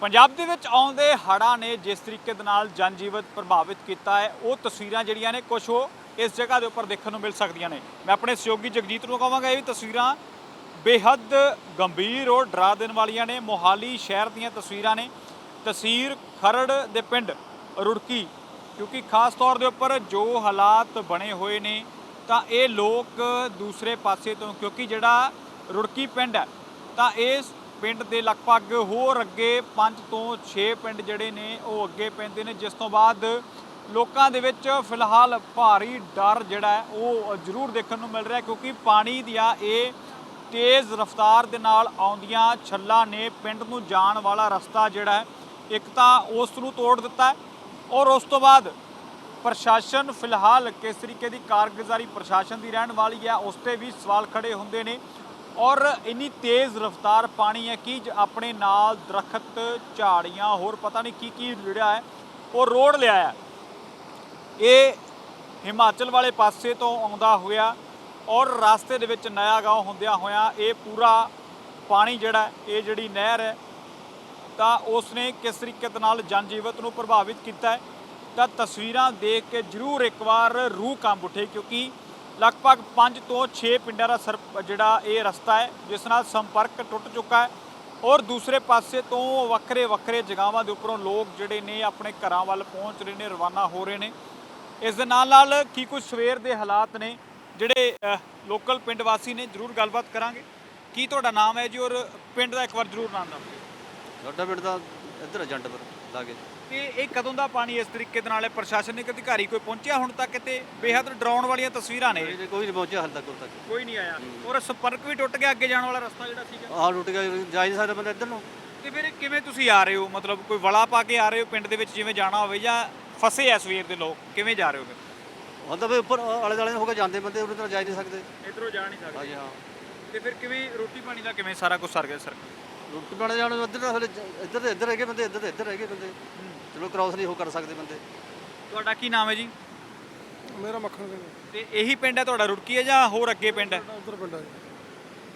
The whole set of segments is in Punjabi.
ਪੰਜਾਬ ਦੇ ਵਿੱਚ ਆਉਂਦੇ ਹੜ੍ਹਾਂ ਨੇ ਜਿਸ ਤਰੀਕੇ ਦੇ ਨਾਲ ਜਨਜੀਵਨ ਪ੍ਰਭਾਵਿਤ ਕੀਤਾ ਹੈ, ਉਹ ਤਸਵੀਰਾਂ ਜਿਹੜੀਆਂ ਨੇ ਕੁਝ ਉਹ ਇਸ ਜਗ੍ਹਾ ਦੇ ਉੱਪਰ ਦੇਖਣ ਨੂੰ ਮਿਲ ਸਕਦੀਆਂ ਨੇ। ਮੈਂ ਆਪਣੇ ਸਹਿਯੋਗੀ ਜਗਜੀਤ ਨੂੰ ਕਹਾਂਗਾ, ਇਹ ਵੀ ਤਸਵੀਰਾਂ ਬੇਹੱਦ ਗੰਭੀਰ ਔਰ ਡਰਾ ਦੇਣ ਵਾਲੀਆਂ ਨੇ। ਮੋਹਾਲੀ ਸ਼ਹਿਰ ਦੀਆਂ ਤਸਵੀਰਾਂ ਨੇ। ਤਸਵੀਰ ਖਰੜ ਦੇ ਪਿੰਡ ਰੁੜਕੀ, ਕਿਉਂਕਿ ਖਾਸ ਤੌਰ ਦੇ ਉੱਪਰ ਜੋ ਹਾਲਾਤ ਬਣੇ ਹੋਏ ਨੇ, ਤਾਂ ਇਹ ਲੋਕ ਦੂਸਰੇ ਪਾਸੇ ਤੋਂ, ਕਿਉਂਕਿ ਜਿਹੜਾ ਰੁੜਕੀ ਪਿੰਡ ਹੈ, ਤਾਂ ਇਸ ਪਿੰਡ ਦੇ ਲਗਭਗ ਹੋਰ ਅੱਗੇ 5 ਤੋਂ 6 ਪਿੰਡ ਜਿਹੜੇ ਨੇ ਉਹ ਅੱਗੇ ਪੈਂਦੇ ਨੇ। ਜਿਸ ਤੋਂ ਬਾਅਦ ਲੋਕਾਂ ਦੇ ਵਿੱਚ ਫਿਲਹਾਲ ਭਾਰੀ ਡਰ ਜਿਹੜਾ ਉਹ ਜ਼ਰੂਰ ਦੇਖਣ ਨੂੰ ਮਿਲ ਰਿਹਾ ਕਿਉਂਕਿ ਪਾਣੀ ਦੀਆਂ ਇਹ ਤੇਜ਼ ਰਫ਼ਤਾਰ ਦੇ ਨਾਲ ਆਉਂਦੀਆਂ ਛੱਲਾਂ ਨੇ ਪਿੰਡ ਨੂੰ ਜਾਣ ਵਾਲਾ ਰਸਤਾ ਜਿਹੜਾ ਹੈ, ਇੱਕ ਤਾਂ ਉਸ ਨੂੰ ਤੋੜ ਦਿੱਤਾ ਔਰ ਉਸ ਤੋਂ ਬਾਅਦ ਪ੍ਰਸ਼ਾਸਨ ਫਿਲਹਾਲ ਕਿਸ ਤਰੀਕੇ ਦੀ ਕਾਰਗੁਜ਼ਾਰੀ ਪ੍ਰਸ਼ਾਸਨ ਦੀ ਰਹਿਣ ਵਾਲੀ ਹੈ, ਉਸ ਤੇ ਵੀ ਸਵਾਲ ਖੜੇ ਹੁੰਦੇ ਨੇ। ਔਰ ਇੰਨੀ ਤੇਜ਼ ਰਫ਼ਤਾਰ ਪਾਣੀ ਹੈ ਕਿ ਜ- ਆਪਣੇ ਨਾਲ ਦਰਖਤ, ਝਾੜੀਆਂ, ਹੋਰ ਪਤਾ ਨਹੀਂ ਕੀ ਕੀ ਜਿਹੜਾ ਹੈ, ਉਹ ਰੋਡ ਲਿਆ ਹੈ। ਇਹ ਹਿਮਾਚਲ ਵਾਲੇ ਪਾਸੇ ਤੋਂ ਆਉਂਦਾ ਹੋਇਆ ਔਰ ਰਸਤੇ ਦੇ ਵਿੱਚ ਨਇਆ ਗਾঁव ਹੁੰਦਿਆਂ ਹੋਇਆਂ ਇਹ ਪੂਰਾ ਪਾਣੀ ਜਿਹੜਾ ਇਹ ਜਿਹੜੀ ਨਹਿਰ ਹੈ, ਤਾਂ ਉਸ ਨੇ ਕਿਸ ਤਰੀਕੇ ਦੇ ਨਾਲ ਜਨਜੀਵਤ ਨੂੰ ਪ੍ਰਭਾਵਿਤ ਕੀਤਾ ਹੈ, ਤਾਂ ਤਸਵੀਰਾਂ ਦੇਖ ਕੇ ਜ਼ਰੂਰ ਇੱਕ ਵਾਰ ਰੂਹ ਕੰਬ ਉੱਠੇ ਕਿਉਂਕਿ ਲਗਭਗ 5 ਤੋਂ 6 ਪਿੰਡਾਂ ਦਾ ਸਰ ਜਿਹੜਾ ਇਹ ਰਸਤਾ ਹੈ, ਜਿਸ ਨਾਲ ਸੰਪਰਕ ਟੁੱਟ ਚੁੱਕਾ ਹੈ ਔਰ ਦੂਸਰੇ ਪਾਸੇ ਤੋਂ ਵੱਖਰੇ ਵੱਖਰੇ ਜਗ੍ਹਾਵਾਂ ਦੇ ਉੱਪਰੋਂ ਲੋਕ ਜਿਹੜੇ ਨੇ ਆਪਣੇ ਘਰਾਂ ਵੱਲ ਪਹੁੰਚ ਰਹੇ ਨੇ, ਰਵਾਨਾ ਹੋ ਰਹੇ ਨੇ। ਇਸ ਦੇ ਨਾਲ ਨਾਲ ਕੀ ਕੁਝ ਸਵੇਰ ਦੇ ਹਾਲਾਤ ਨੇ, ਜਿਹੜੇ ਲੋਕਲ ਪਿੰਡ ਵਾਸੀ ਨੇ, ਜ਼ਰੂਰ ਗੱਲਬਾਤ ਕਰਾਂਗੇ। ਕੀ ਤੁਹਾਡਾ ਨਾਮ ਹੈ ਜੀ ਔਰ ਪਿੰਡ ਦਾ ਇੱਕ ਵਾਰ ਜ਼ਰੂਰ ਨਾਮ ਦੱਸੋ ਸਾਡਾ ਪਿੰਡ ਦਾ ਇੱਧਰ ਏਜੰਟਪੁਰ ਲਾਗੇ। ਤੇ ਇਹ ਕਦੋਂ ਦਾ ਪਾਣੀ ਇਸ ਤਰੀਕੇ ਦੇ ਨਾਲ ਹੈ ਪ੍ਰਸ਼ਾਸਨਿਕ ਅਧਿਕਾਰੀ ਕੋਈ ਪਹੁੰਚਿਆ ਹੁਣ ਤੱਕ ਤੇ ਬੇਹੱਦ ਡਰਾਉਣ ਵਾਲੀਆਂ ਤਸਵੀਰਾਂ ਨੇ। ਕੋਈ ਕੋਈ ਨਹੀਂ ਪਹੁੰਚਿਆ ਹਾਲ ਤੱਕ ਉਰ ਤੱਕ। ਕੋਈ ਨਹੀਂ ਆਇਆ। ਔਰ ਸੰਪਰਕ ਵੀ ਟੁੱਟ ਗਿਆ ਅੱਗੇ ਜਾਣ ਵਾਲਾ ਰਸਤਾ ਜਿਹੜਾ ਸੀਗਾ। ਆਹ ਟੁੱਟ ਗਿਆ ਜਾ ਹੀ ਨਹੀਂ ਸਕਦਾ ਬੰਦਾ ਇੱਧਰ ਨੂੰ। ਤੇ ਫਿਰ ਕਿਵੇਂ ਤੁਸੀਂ ਆ ਰਹੇ ਹੋ? ਮਤਲਬ ਕੋਈ ਵਲਾ ਪਾ ਕੇ ਆ ਰਹੇ ਹੋ ਪਿੰਡ ਦੇ ਵਿੱਚ ਜਿਵੇਂ ਜਾਣਾ ਹੋਵੇ ਜਾਂ ਫਸੇ ਐ ਸਵੇਰ ਦੇ ਲੋਕ? ਕਿਵੇਂ ਜਾ ਰਹੇ ਹੋ ਹੁਣ ਤਾਂ ਵੀ ਉੱਪਰ ਆਲੇ ਦੁਆਲੇ ਹੋ ਕੇ ਜਾਂਦੇ ਬੰਦੇ ਉਰੇ ਤਾਂ ਜਾ ਹੀ ਨਹੀਂ ਸਕਦੇ। ਫਿਰ ਇਧਰੋਂ ਜਾ ਨਹੀਂ ਹਾਂਜੀ ਹਾਂ। ਤੇ ਫਿਰ ਕਿਵੇਂ ਰੋਟੀ ਪਾਣੀ ਦਾ ਕਿਵੇਂ ਸਾਰਾ ਕੁਝ ਸਰ ਗਿਆ ਸਰ? ਰੋਟੀ ਪਾਣੀ ਜਾਣ ਨੂੰ ਇੱਧਰ ਤਾਂ ਹਲੇ ਜ- ਇੱਧਰ ਦੇ ਇੱਧਰ ਹੈਗੇ ਬੰਦੇ ਇੱਧਰ ਦੇ ਇੱਧਰ ਹੈਗੇ ਬੰਦੇ। ਚਲੋ ਕ੍ਰਾਸ ਨਹੀਂ ਹੋ ਕਰ ਸਕਦੇ ਬੰਦੇ। ਤੁਹਾਡਾ ਕੀ ਨਾਮ ਹੈ ਜੀ? ਮੇਰਾ ਮੱਖਣ ਸਿੰਘ ਤੇ ਇਹੀ ਪਿੰਡ ਹੈ ਤੁਹਾਡਾ ਰੁੜਕੀ ਹੈ ਜਾਂ ਹੋਰ ਅੱਗੇ ਪਿੰਡ ਹੈ? ਉਧਰ ਪਿੰਡ ਹੈ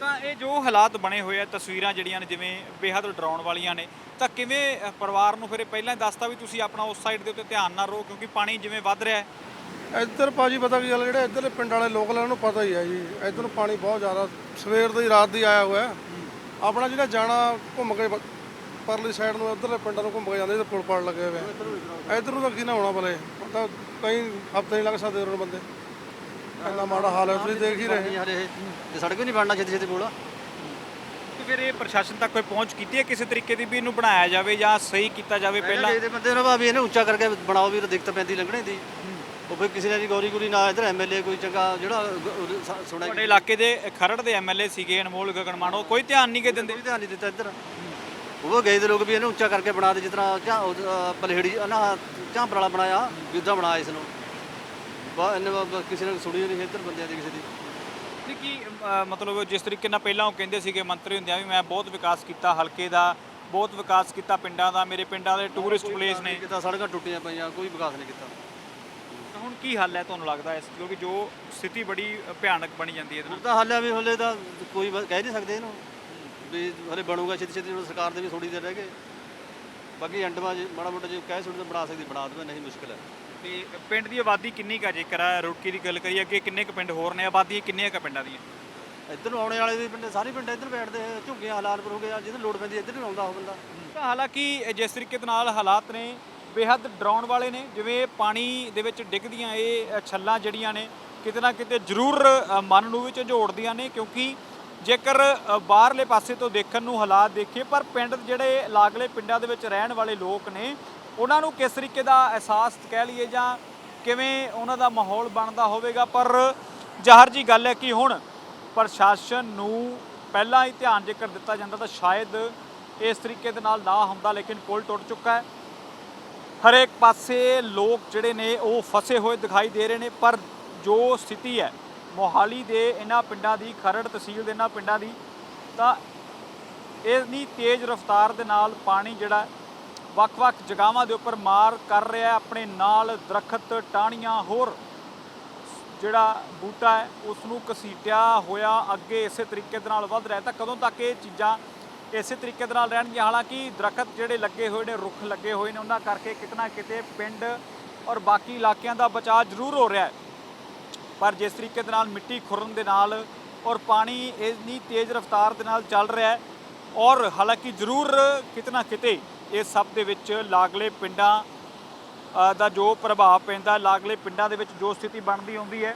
ਤਾਂ ਇਹ ਜੋ ਹਾਲਾਤ ਬਣੇ ਹੋਏ ਆ ਤਸਵੀਰਾਂ ਜਿਹੜੀਆਂ ਨੇ ਜਿਵੇਂ ਬੇਹੱਦ ਡਰਾਉਣ ਵਾਲੀਆਂ ਨੇ ਤਾਂ ਕਿਵੇਂ ਅ, ਪਰਿਵਾਰ ਨੂੰ ਫਿਰ ਇਹ ਪਹਿਲਾਂ ਹੀ ਦੱਸਤਾ ਵੀ ਤੁਸੀਂ ਆਪਣਾ ਉਸ ਸਾਈਡ ਦੇ ਉੱਤੇ ਧਿਆਨ ਨਾਲ ਰਹੋ ਕਿਉਂਕਿ ਪਾਣੀ ਜਿਵੇਂ ਵੱਧ ਰਿਹਾ ਹੈ। ਇੱਧਰ ਭਾਜੀ ਪਤਾ ਕੀ ਗੱਲ ਜਿਹੜੇ ਇੱਧਰਲੇ ਪਿੰਡ ਵਾਲੇ ਲੋਕ ਨੇ ਉਹਨੂੰ ਪਤਾ ਹੀ ਹੈ ਜੀ। ਇੱਧਰ ਨੂੰ ਪਾਣੀ ਬਹੁਤ ਜ਼ਿਆਦਾ ਸਵੇਰ ਦੀ ਰਾਤ ਦੀ ਆਇਆ ਹੋਇਆ। ਹੈ। ਆਪਣਾ ਜਿਹੜਾ ਜਾਣਾ ਘੁੰਮ ਕੇ ਬ- ਪਰਲੀ ਸਾਈਡ ਨੂੰ ਇੱਧਰਲੇ ਪਿੰਡਾਂ ਨੂੰ ਘੁੰਮ ਕੇ ਜਾਂਦੇ ਤੇ ਪੁਲ ਪੜ ਲੱਗੇ ਹੋਏ ਆ। ਇੱਧਰ ਨੂੰ ਤਾਂ ਕੀ ਨਾ ਹੋਣਾ ਭਲੇ। ਹੁਣ ਤਾਂ ਕਈ ਹਫ਼ਤੇ ਨਹੀਂ ਲੱਗ ਸਕਦੇ ਉਹਨਾਂ ਬੰਦੇ। ਇੰਨਾ ਮਾੜਾ ਹਾਲ ਹੈ ਤੁਸੀਂ ਦੇਖ ਹੀ ਰਹੇ। ਨਹੀਂ ਹਲੇ ਇਹ ਤੇ ਸੜਕ ਵੀ ਨਹੀਂ ਬਣਨਾ ਛੇਤੀ ਛੇਤੀ ਕੋਲ ਤੇ ਫਿਰ ਇਹ ਪ੍ਰਸ਼ਾਸਨ ਤੱਕ ਕੋਈ ਪਹੁੰਚ ਕੀਤੀ ਹੈ ਕਿਸੇ ਤਰੀਕੇ ਦੀ ਵੀ ਇਹਨੂੰ ਬਣਾਇਆ ਜਾਵੇ ਜਾਂ ਸਹੀ ਕੀਤਾ ਜਾਵੇ ਪਹਿਲਾਂ? ਇਹਦੇ ਬੰਦੇ ਨੂੰ ਭਾਵੇਂ ਇਹਨੇ ਉੱਚਾ ਕਰਕੇ ਬਣਾਓ ਵੀ ਦਿੱਕਤ ਪੈਂਦੀ ਲੰਘਣੇ ਦੀ। ਉਹ ਫਿਰ ਕਿਸੇ ਨੇ ਜੀ ਗੌਰੀ ਗੁਰੀ ਨਾ ਇੱਧਰ ਐਮਐਲਏ ਕੋਈ ਚੰਗਾ ਜਿਹੜਾ ਗ- ਉਹਦੇ ਸ- ਸੁਣਿਆ ਤੁਹਾਡੇ ਇਲਾਕੇ ਦੇ ਖਰੜ ਦੇ ਐਮਐਲਏ ਸੀਗੇ ਅਨਮੋਲ ਗਗਨਮਾਨ ਉਹ ਕੋਈ ਧਿਆਨ ਨਹੀਂ ਕੇ ਦਿੰਦੇ? ਕੋਈ ਧਿਆਨ ਨਹੀਂ ਦਿੱਤਾ ਇੱਧਰ। ਉਹ ਗਏ ਦੇ ਲੋਕ ਵੀ ਇਹਨੂੰ ਉੱਚਾ ਕਰਕੇ ਬਣਾ ਦੇ ਉਹ, ਅਹ, ਪਲੇਹੜੀ ਨਾ ਝਾਂਪਰ ਵਾਲਾ ਬਣਾਇਆ ਜਿੱਦਾਂ ਬਣਾਇਆ ਇਸ ਨੂੰ। ਬਾ ਇਹਨੇ ਕਿਸੇ ਨੇ ਸੁਣੀ ਨਹੀਂ ਇੱਧਰ ਬੰਦਿਆਂ ਦੀ ਕਿਸੇ ਦੀ। ਨਹੀਂ ਕੀ ਮਤਲਬ ਜਿਸ ਤਰੀਕੇ ਨਾਲ ਪਹਿਲਾਂ ਉਹ ਕਹਿੰਦੇ ਸੀਗੇ ਮੰਤਰੀ ਹੁੰਦਿਆਂ ਵੀ ਮੈਂ ਬਹੁਤ ਵਿਕਾਸ ਕੀਤਾ ਹਲਕੇ ਦਾ ਬਹੁਤ ਵਿਕਾਸ ਕੀਤਾ ਪਿੰਡਾਂ ਦਾ ਮੇਰੇ ਪਿੰਡਾਂ ਦੇ ਟੂਰਿਸਟ ਪਲੇਸ ਨੇ। ਕਿਤਾ ਸੜਕਾਂ ਟੁੱਟੀਆਂ ਪਈਆਂ ਕੋਈ ਵਿਕਾਸ ਨਹੀਂ ਕੀਤਾ। ਹੁਣ ਕੀ ਹੱਲ ਹੈ ਤੁਹਾਨੂੰ ਲੱਗਦਾ ਇਸ? ਕਿਉਂਕਿ ਜੋ ਸਥਿਤੀ ਬੜੀ ਭਿਆਨਕ ਬਣੀ ਜਾਂਦੀ ਹੈ ਇਹਦੇ ਹੁਣ ਨਾਲ। ਤਾਂ ਹਾਲਿਆ ਵੀ ਹਲੇ ਤਾਂ ਕੋਈ ਬ- ਕਹਿ ਨਹੀਂ ਸਕਦੇ ਇਹਨੂੰ। ਵੀ ਹਲੇ ਬਣੂਗਾ ਛੇਤੀ ਛੇਤੀ ਹੁਣ ਸਰਕਾਰ ਦੇ ਵੀ ਥੋੜੀ ਦੇਰ ਰਹਿ ਗਏ। ਬਾਕੀ ਐਂਡਮਾ ਜੇ ਮਾੜਾ ਮੋਟਾ ਜੇ ਕਹਿ ਸੁਣ ਤਾਂ ਬਣਾ ਸਕਦੀ ਬਣਾ ਦੇਵੇ ਨਹੀਂ ਮੁਸ਼ਕਿਲ ਹੈ। ਤੇ ਪਿੰਡ ਦੀ ਆਬਾਦੀ ਕਿੰਨੀ ਕਾ ਜੇਕਰ ਆ ਰੁੜਕੀ ਦੀ ਗੱਲ ਕਰੀਏ ਅੱਗੇ ਕਿੰਨੇ ਕ ਪਿੰਡ ਹੋਰ ਨੇ? ਆਬਾਦੀ ਕਿੰਨੀਆਂ ਕ ਪਿੰਡਾਂ ਦੀਆਂ? ਇੱਧਰ ਨੂੰ ਆਉਣੇ ਵਾਲੇ ਵੀ ਪਿੰਡ ਸਾਰੇ ਪਿੰਡ ਇੱਧਰ ਬੈਠਦੇ ਆ, ਝੁੱਗੀਆਂ ਹਲਾਲਪੁਰ ਹੋ ਗਿਆ ਜਿੱਧਰ ਲੋੜ ਪੈਂਦੀ ਇੱਧਰ ਨੂੰ ਆਉਂਦਾ ਉਹ ਬੰਦਾ। ਤਾਂ ਹਾਲਾਂਕਿ ਜਿਸ ਤਰੀਕੇ ਦੇ ਨਾਲ ਹਾਲਾਤ ਨੇ ਬੇਹੱਦ ਡਰਾਉਣ ਵਾਲੇ ਨੇ, ਜਿਵੇਂ ਪਾਣੀ ਦੇ ਵਿੱਚ ਡਿੱਗਦੀਆਂ ਇਹ ਛੱਲਾਂ ਜਿਹੜੀਆਂ ਨੇ, ਕਿਤੇ ਨਾ ਕਿਤੇ ਜ਼ਰੂਰ ਮਨ ਨੂੰ ਵੀ ਝੰਜੋੜਦੀਆਂ ਨੇ, ਕਿਉਂਕਿ ਜੇਕਰ ਬਾਹਰਲੇ ਪਾਸੇ ਤੋਂ ਦੇਖਣ ਨੂੰ ਹਾਲਾਤ ਦੇਖੀਏ, ਪਰ ਪਿੰਡ ਜਿਹੜੇ ਲਾਗਲੇ ਪਿੰਡਾਂ ਦੇ ਵਿੱਚ ਰਹਿਣ ਵਾਲੇ ਲੋਕ ਨੇ, ਉਹਨਾਂ ਨੂੰ ਕਿਸ ਤਰੀਕੇ ਦਾ ਅਹਿਸਾਸ ਕਹਿ ਲਈਏ ਜਾਂ ਕਿਵੇਂ ਉਹਨਾਂ ਦਾ ਮਾਹੌਲ ਬਣਦਾ ਹੋਵੇਗਾ, ਪਰ ਜ਼ਾਹਰ ਜੀ ਗੱਲ ਹੈ ਕਿ ਹੁਣ ਪ੍ਰਸ਼ਾਸਨ ਨੂੰ ਪਹਿਲਾਂ ਹੀ ਧਿਆਨ ਜੇਕਰ ਦਿੱਤਾ ਜਾਂਦਾ, ਤਾਂ ਸ਼ਾਇਦ ਇਸ ਤਰੀਕੇ ਦੇ ਨਾਲ ਨਾ ਹੁੰਦਾ, ਲੇਕਿਨ ਪੁਲ ਟੁੱਟ ਚੁੱਕਾ ਹੈ। ਹਰੇਕ ਪਾਸੇ ਲੋਕ ਜਿਹੜੇ ਨੇ ਉਹ ਫਸੇ ਹੋਏ ਦਿਖਾਈ ਦੇ ਰਹੇ ਨੇ, ਪਰ ਜੋ ਸਥਿਤੀ ਹੈ, ਮੋਹਾਲੀ ਦੇ ਇਹਨਾਂ ਪਿੰਡਾਂ ਦੀ, ਖਰੜ ਤਹਿਸੀਲ ਦੇ ਇਹਨਾਂ ਪਿੰਡਾਂ ਦੀ, ਤਾਂ ਇੰਨੀ ਤੇਜ਼ ਰਫ਼ਤਾਰ ਦੇ ਨਾਲ ਪਾਣੀ ਜਿਹੜਾ ਵੱਖ-ਵੱਖ ਜਗ੍ਹਾਵਾਂ ਦੇ ਉੱਪਰ ਮਾਰ ਕਰ ਰਿਹਾ ਹੈ, ਆਪਣੇ ਨਾਲ ਦਰਖਤ, ਟਾਹਣੀਆਂ, ਹੋਰ ਜਿਹੜਾ ਬੂਟਾ ਹੈ ਉਸ ਨੂੰ ਘਸੀਟਿਆ ਹੋਇਆ, ਅੱਗੇ ਇਸੇ ਤਰੀਕੇ ਦੇ ਨਾਲ ਵੱਧ ਰਿਹਾ ਤਾਂ ਕਦੋਂ ਤੱਕ ਇਹ ਚੀਜ਼ਾਂ ਇਸੇ ਤਰੀਕੇ ਦੇ ਨਾਲ ਰਹਿਣਗੀਆਂ। ਹਾਲਾਂਕਿ ਦਰਖਤ ਜਿਹੜੇ ਲੱਗੇ ਹੋਏ ਨੇ, ਰੁੱਖ ਲੱਗੇ ਹੋਏ ਨੇ, ਉਹਨਾਂ ਕਰਕੇ ਕਿਤੇ ਨਾ ਕਿਤੇ ਪਿੰਡ ਔਰ ਬਾਕੀ ਇਲਾਕਿਆਂ ਦਾ ਬਚਾਅ ਜ਼ਰੂਰ ਹੋ ਰਿਹਾ ਹੈ। ਪਰ ਜਿਸ ਤਰੀਕੇ ਦੇ ਨਾਲ ਮਿੱਟੀ ਖੁਰਨ ਦੇ ਨਾਲ ਔਰ ਪਾਣੀ ਇੰਨੀ ਤੇਜ਼ ਰਫ਼ਤਾਰ ਦੇ ਨਾਲ ਚੱਲ ਰਿਹਾ ਹੈ ਔਰ ਹਾਲਾਂਕਿ ਜ਼ਰੂਰ ਕਿਤੇ ਨਾ ਕਿਤੇ ਇਸ ਸਭ ਦੇ ਵਿੱਚ ਲਾਗਲੇ ਪਿੰਡਾਂ ਦਾ ਜੋ ਪ੍ਰਭਾਵ ਪੈਂਦਾ ਲਾਗਲੇ ਪਿੰਡਾਂ ਦੇ ਵਿੱਚ ਜੋ ਸਥਿਤੀ ਬਣਦੀ ਹੁੰਦੀ ਹੈ,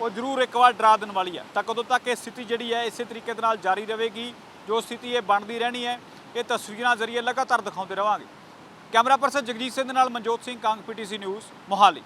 ਉਹ ਜ਼ਰੂਰ ਇੱਕ ਵਾਰ ਡਰਾ ਦੇਣ ਵਾਲੀ ਹੈ। ਤਾਂ ਕਦੋਂ ਤੱਕ ਇਹ ਸਥਿਤੀ ਜਿਹੜੀ ਹੈ, ਇਸੇ ਤਰੀਕੇ ਦੇ ਨਾਲ ਜਾਰੀ ਰਹੇਗੀ। ਜੋ ਸਥਿਤੀ ਇਹ ਬਣਦੀ ਰਹਿਣੀ ਹੈ, ਇਹ ਤਸਵੀਰਾਂ ਜ਼ਰੀਏ ਲਗਾਤਾਰ ਦਿਖਾਉਂਦੇ ਰਵਾਂਗੇ। ਕੈਮਰਾ ਪਰਸਨ ਜਗਜੀਤ ਸਿੰਘ ਦੇ ਨਾਲ ਮਨਜੋਤ ਸਿੰਘ, ਕਾਂਗ ਪੀਟੀਸੀ ਨਿਊਜ਼, ਮੋਹਾਲੀ।